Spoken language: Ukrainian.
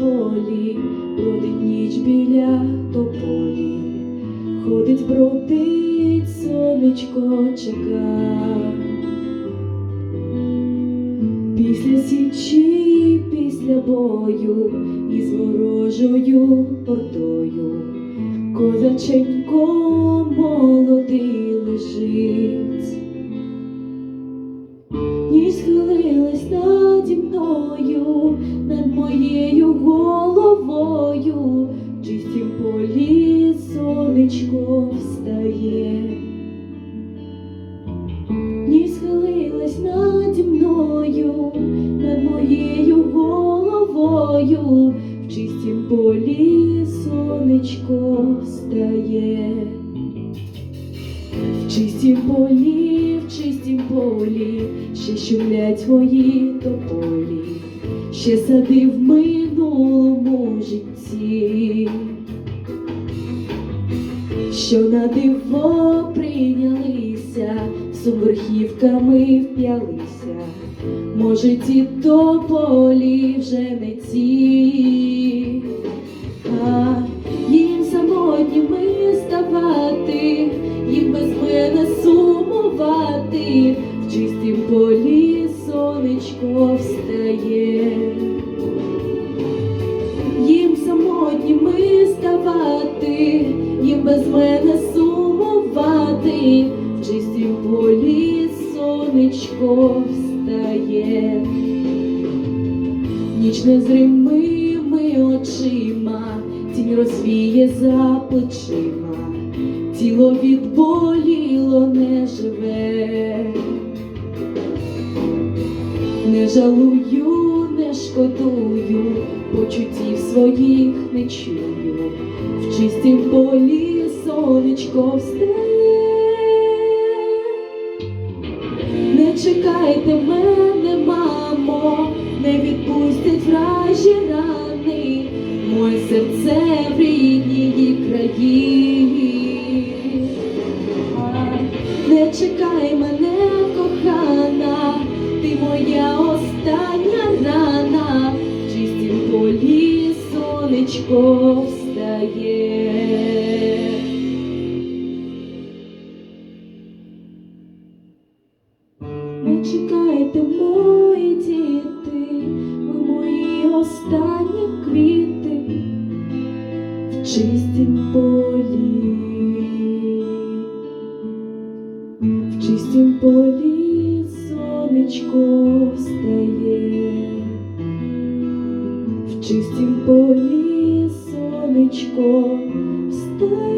полі, бродить ніч біля тополі, ходить, бродить, сонечко чека. Після січі, після бою із ворожою ордою, козаченько молодий лежить. Ніч схилилась наді мною, над моєю головою, в чистім полі сонечко встає. Ніч схилилась наді мною, над моєю головою, в чистім полі сонечко встає. В чистім в чистім полі, ще шумлять твої тополі, ще сади в минулому житті, що на диво прийнялися, сумверхівками вп'ялися, може ті тополі вже не ті. Сонечко встає. Їм самотніми ставати, їм без мене сумувати, в чистім полі сонечко встає. Ніч незримими очима, тінь розвіє за плечима, тіло відболіло не живе, жалую, не шкодую, почуттів своїх не чую, в чистім полі сонечко встає. Не чекайте мене, мамо, не відпустять вражі рани, моє серце сонечко встає. Не чекайте, мої діти, ви мої останні квіти в чистім полі, в чистім полі сонечко встає, чистім полі сонечко встає.